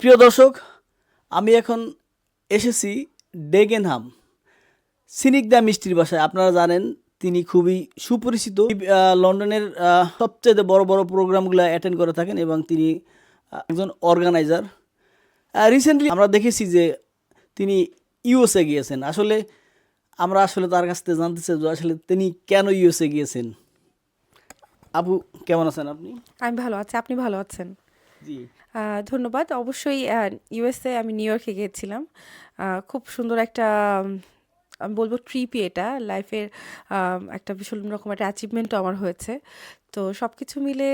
প্রিয় দর্শক, আমি এখন এসেছি ডেগেনহাম সিনিকদা মিষ্টির বাসায়। আপনারা জানেন, তিনি খুবই সুপরিচিত। লন্ডনের সবচেয়ে বড় বড় প্রোগ্রামগুলো অ্যাটেন্ড করে থাকেন এবং তিনি একজন অর্গানাইজার রিসেন্টলি আমরা দেখেছি যে তিনি ইউএসএ গিয়েছেন। আসলে আমরা আসলে তার কাছ থেকে জানতে চাই আসলে তিনি কেন ইউএসএ গিয়েছেন। আপু, কেমন আছেন আপনি? আমি ভালো আছি, আপনি ভালো আছেন? ধন্যবাদ। অবশ্যই ইউএসএ আমি নিউ ইয়র্কে গিয়েছিলাম। খুব সুন্দর একটা, আমি বলব ট্রিপই এটা। লাইফের একটা ভীষণ রকম একটা অ্যাচিভমেন্টও আমার হয়েছে। তো সব কিছু মিলে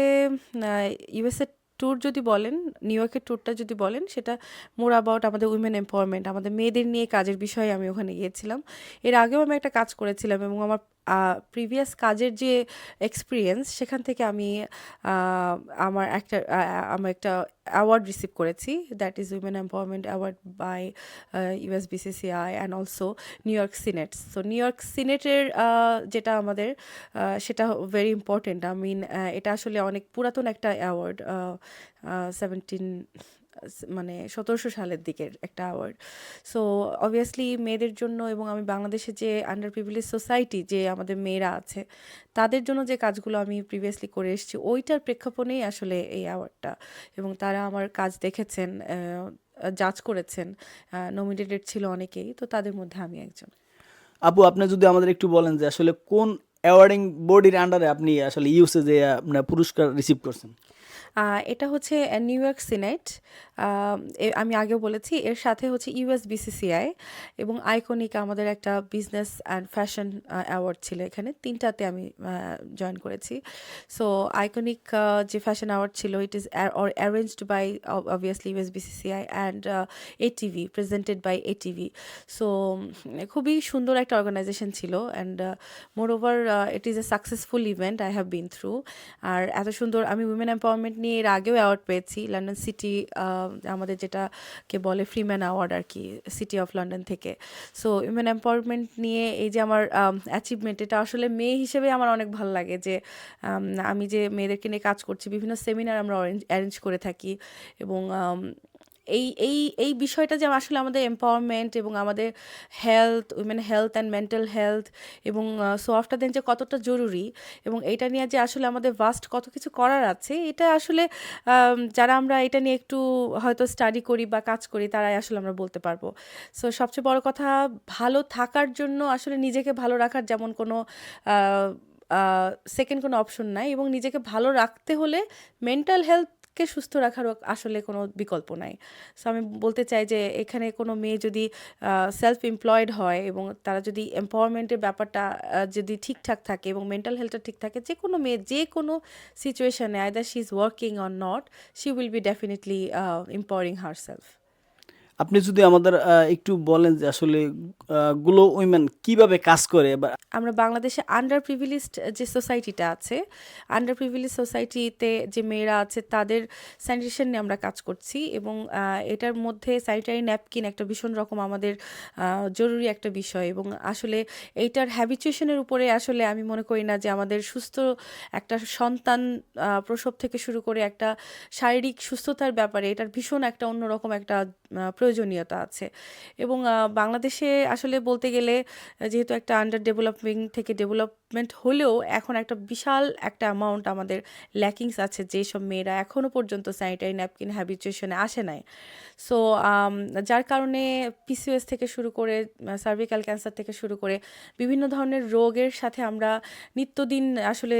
ইউএসএ ট্যুর যদি বলেন নিউ ইয়র্কের ট্যুরটা যদি বলেন, সেটা মোর অ্যাবাউট আমাদের উইমেন এম্পাওয়ারমেন্ট আমাদের মেয়েদের নিয়ে কাজের বিষয়ে আমি ওখানে গিয়েছিলাম। এর আগেও আমি একটা কাজ করেছিলাম এবং আমার প্রিভিয়াস কাজের যে এক্সপিরিয়েন্স সেখান থেকে আমি আমার একটা আমার একটা অ্যাওয়ার্ড রিসিভ করেছি। That is women empowerment award by US BCCI and also New York senate so New York সিনেটের যেটা আমাদের সেটা ভেরি ইম্পর্টেন্ট আই মিন এটা আসলে অনেক পুরাতন একটা অ্যাওয়ার্ড সেভেন্টিন মানে সতেরোশো সালের দিকের একটা অ্যাওয়ার্ড সো অবভিয়াসলি মেয়েদের জন্য এবং আমি বাংলাদেশে যে আন্ডার প্রিভিলেজ সোসাইটি যে আমাদের মেয়েরা আছে, তাদের জন্য যে কাজগুলো আমি প্রিভিয়াসলি করে এসেছি, ওইটার প্রেক্ষাপণেই আসলে এই অ্যাওয়ার্ডটা এবং তারা আমার কাজ দেখেছেন জাজ করেছেন নমিনেটেড ছিল অনেকেই, তো তাদের মধ্যে আমি একজন। আপু, আপনি যদি আমাদের একটু বলেন যে আসলে কোন অ্যাওয়ার্ডিং বডির আন্ডারে আপনি আসলে ইউএসএ যে আপনার পুরস্কার রিসিভ করছেন? এটা হচ্ছে নিউ ইয়র্ক সিনেট আমি আগেও বলেছি, এর সাথে হচ্ছে ইউএস বিসিসিআই এবং আইকনিক আমাদের একটা বিজনেস অ্যান্ড ফ্যাশন অ্যাওয়ার্ড ছিল এখানে। তিনটাতে আমি জয়েন করেছি। সো আইকনিক যে ফ্যাশন অ্যাওয়ার্ড ছিল it is arranged by obviously US BCCI and ATV presented by ATV so খুবই সুন্দর একটা অর্গানাইজেশন ছিল and more over it is a successful event I have been through আর এত সুন্দর, আমি উইমেন এম্পাওয়ারমেন্ট নিয়ে এর আগেও অ্যাওয়ার্ড পেয়েছি লন্ডন সিটি আমাদের যেটাকে বলে ফ্রিম্যান অ্যাওয়ার্ড আর কি সিটি অফ লন্ডন থেকে। সো উইমেন এম্পাওয়ারমেন্ট নিয়ে এই যে আমার অ্যাচিভমেন্ট এটা আসলে মেয়ে হিসেবে আমার অনেক ভালো লাগে যে, আমি যে মেয়েদেরকে নিয়ে কাজ করছি, বিভিন্ন সেমিনার আমরা অ্যারেঞ্জ করে থাকি এবং এই এই এই বিষয়টা যে আসলে আমাদের এম্পাওয়ারমেন্ট এবং আমাদের health women health and mental health এবং সো আফটার দেন যে কতটা জরুরি এবং এটা নিয়ে যে আসলে আমাদের ভাস্ট কত কিছু করার আছে, এটা আসলে যারা আমরা এটা নিয়ে একটু হয়তো স্টাডি করি বা কাজ করি তারাই আসলে আমরা বলতে পারব। সো সবচেয়ে বড় কথা, ভালো থাকার জন্য আসলে নিজেকে ভালো রাখার যেমন কোনো সেকেন্ড কোনো অপশন নাই এবং নিজেকে ভালো রাখতে হলে মেন্টাল হেলথকে সুস্থ রাখার আসলে কোনো বিকল্প নাই। সো আমি বলতে চাই যে এখানে কোনো মেয়ে যদি সেলফ এমপ্লয়েড হয় এবং তারা যদি এম্পাওয়ারমেন্টের ব্যাপারটা যদি ঠিকঠাক থাকে এবং মেন্টাল হেলথটা ঠিক থাকে যে কোনো মেয়ে যে কোনো সিচুয়েশানে either she is working or not she will be definitely empowering herself আপনি যদি আমাদের একটু বলেন যে আসলে গ্লো উইমেন কীভাবে কাজ করে বা আমরা বাংলাদেশে আন্ডার প্রিভিলেজড যে সোসাইটিটা আছে আন্ডার প্রিভিলেজ সোসাইটিতে যে মেয়েরা আছে তাদের স্যানিটেশন নিয়ে আমরা কাজ করছি এবং এটার মধ্যে স্যানিটারি ন্যাপকিন একটা ভীষণ রকম আমাদের জরুরি একটা বিষয় এবং আসলে এইটার হ্যাবিচুয়েশনের উপরে আসলে আমি মনে করি না যে আমাদের সুস্থ একটা সন্তান প্রসব থেকে শুরু করে একটা শারীরিক সুস্থতার ব্যাপারে এটার ভীষণ একটা অন্যরকম একটা আহ, প্রয়োজনীয়তা আছে। এবং বাংলাদেশে আসলে বলতে গেলে যেহেতু একটা আন্ডার ডেভেলপিং থেকে ডেভেলপমেন্ট হলেও এখন একটা বিশাল একটা অ্যামাউন্ট আমাদের ল্যাকিংস আছে যেসব মেয়েরা এখনও পর্যন্ত স্যানিটারি ন্যাপকিন হ্যাবিচুয়েশনে আসে নাই। সো যার কারণে পিসিওএস থেকে শুরু করে সার্ভিক্যাল ক্যান্সার থেকে শুরু করে বিভিন্ন ধরনের রোগের সাথে আমরা নিত্যদিন আসলে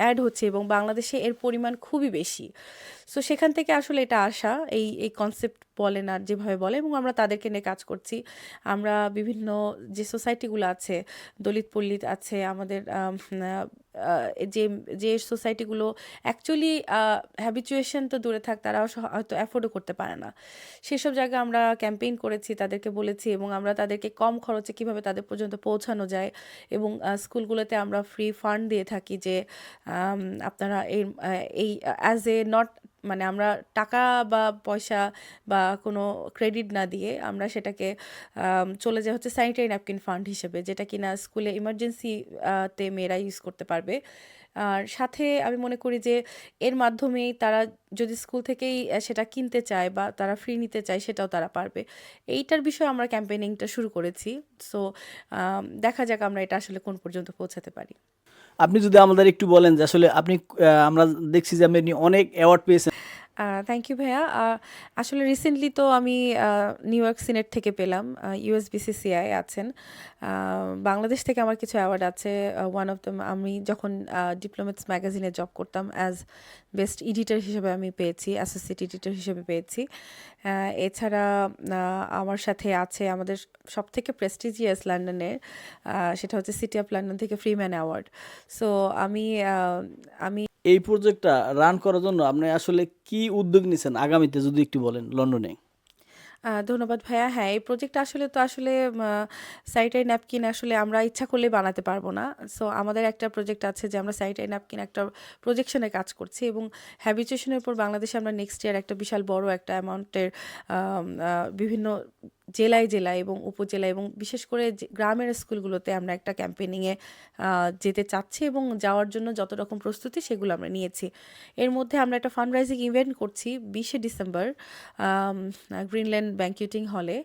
অ্যাড হচ্ছে এবং বাংলাদেশে এর পরিমাণ খুবই বেশি। সো সেখান থেকে আসলে এটা আসা, এই এই কনসেপ্ট বলেন আর যেভাবে বলে এবং আমরা তাদেরকে নিয়ে কাজ করছি। আমরা বিভিন্ন যে সোসাইটিগুলো আছে, দলিত পল্লিত আছে, আমাদের আম, আহ, আহ, যে যে সোসাইটিগুলো অ্যাকচুয়ালি হ্যাবিচুয়েশন তো দূরে থাক তারা হয়তো অ্যাফোর্ডও করতে পারে না। সেসব জায়গায় আমরা ক্যাম্পেইন করেছি তাদেরকে বলেছি এবং আমরা তাদেরকে কম খরচে কীভাবে তাদের পর্যন্ত পৌঁছানো যায় এবং স্কুলগুলোতে আমরা ফ্রি ফান্ড দিয়ে থাকি যে আপনারা এই এই অ্যাজ এ নট মানে আমরা টাকা বা পয়সা বা কোনো ক্রেডিট না দিয়ে আমরা সেটাকে চলে যায় হচ্ছে স্যানিটারি ন্যাপকিন ফান্ড হিসেবে, যেটা কিনা স্কুলে ইমার্জেন্সি তে মেয়েরা ইউজ করতে পারবে। আর সাথে আমি মনে করি যে এর মাধ্যমেই তারা যদি স্কুল থেকেই সেটা কিনতে চায় বা তারা ফ্রি নিতে চায়, সেটাও তারা পারবে। এইটার বিষয়ে আমরা ক্যাম্পেইনিংটা শুরু করেছি। সো দেখা যাক আমরা এটা আসলে কোন পর্যন্ত পৌঁছাতে পারি। আপনি যদি আমাদের একটু বলেন যে আসলে আপনি আমরা দেখছি যে আপনি অনেক অ্যাওয়ার্ড পেয়েছেন। থ্যাংক ইউ ভাইয়া। আসলে রিসেন্টলি তো আমি নিউ ইয়র্ক সিনেট থেকে পেলাম। ইউএসবিসিসিআই আছেন। বাংলাদেশ থেকে আমার কিছু অ্যাওয়ার্ড আছে। ওয়ান অফ দ্যাম আমি যখন ডিপ্লোমেটস ম্যাগাজিনে জব করতাম অ্যাজ বেস্ট এডিটর হিসেবে আমি পেয়েছি অ্যাসোসিয়েট এডিটর হিসেবে পেয়েছি। এছাড়া আমার সাথে আছে আমাদের সব থেকে প্রেস্টিজিয়াস লন্ডনের সেটা হচ্ছে সিটি অফ লন্ডন থেকে ফ্রিম্যান অ্যাওয়ার্ড সো আমি আমি এই প্রজেক্টটা রান করার জন্য আপনি আসলে কি উদ্যোগ নিয়েছেন আগামীতে, যদি একটু বলেন, লন্ডনে? ধন্যবাদ ভাইয়া। হ্যাঁ এই প্রজেক্ট আসলে তো আসলে স্যানিটারি ন্যাপকিন আসলে আমরা ইচ্ছা করলে বানাতে পারব না। সো আমাদের একটা প্রজেক্ট আছে যে আমরা স্যানিটারি ন্যাপকিন একটা প্রজেকশনে কাজ করছি এবং হ্যাবিচুয়েশনের উপর বাংলাদেশে আমরা নেক্সট ইয়ার একটা বিশাল বড় একটা অ্যামাউন্টের বিভিন্ন জেলায় জেলায় এবং উপজেলায় এবং বিশেষ করে গ্রামের স্কুলগুলোতে আমরা একটা ক্যাম্পেনিংয়ে যেতে চাচ্ছি এবং যাওয়ার জন্য যত রকম প্রস্তুতি সেগুলো আমরা নিয়েছি। এর মধ্যে আমরা একটা ফান্ড রাইজিং ইভেন্ট করছি বিশে ডিসেম্বর গ্রিনল্যান্ড ব্যাংকুয়েটিং হলে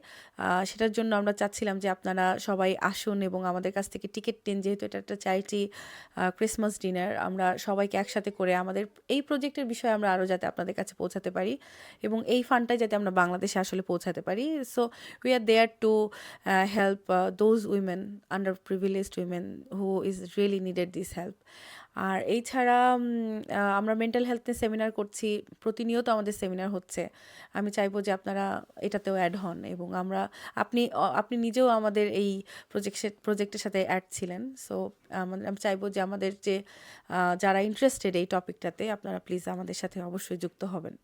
সেটার জন্য আমরা চাচ্ছিলাম যে আপনারা সবাই আসুন এবং আমাদের কাছ থেকে টিকিট নিন, যেহেতু এটা একটা চ্যারিটি ক্রিসমাস ডিনার আমরা সবাইকে একসাথে করে আমাদের এই প্রজেক্টের বিষয়ে আমরা আরও যাতে আপনাদের কাছে পৌঁছাতে পারি এবং এই ফান্ডটাই যাতে আমরা বাংলাদেশে আসলে পৌঁছাতে পারি। So we are there to help those women underprivileged women who is really needed this help আর এছাড়া উম, আহ, আমরা মেন্টাল হেলথ নিয়ে সেমিনার করছি। প্রতিনিয়ত আমাদের সেমিনার হচ্ছে। আমি চাইব যে আপনারা এটাতেও অ্যাড হন এবং আমরা আপনি আপনি নিজেও আমাদের এই প্রজেক্টের প্রজেক্টের সাথে অ্যাড ছিলেন। সো আমি চাইব যে আমাদের যে যারা ইন্টারেস্টেড এই টপিকটাতে আপনারা প্লিজ আমাদের সাথে অবশ্যই যুক্ত হবেন।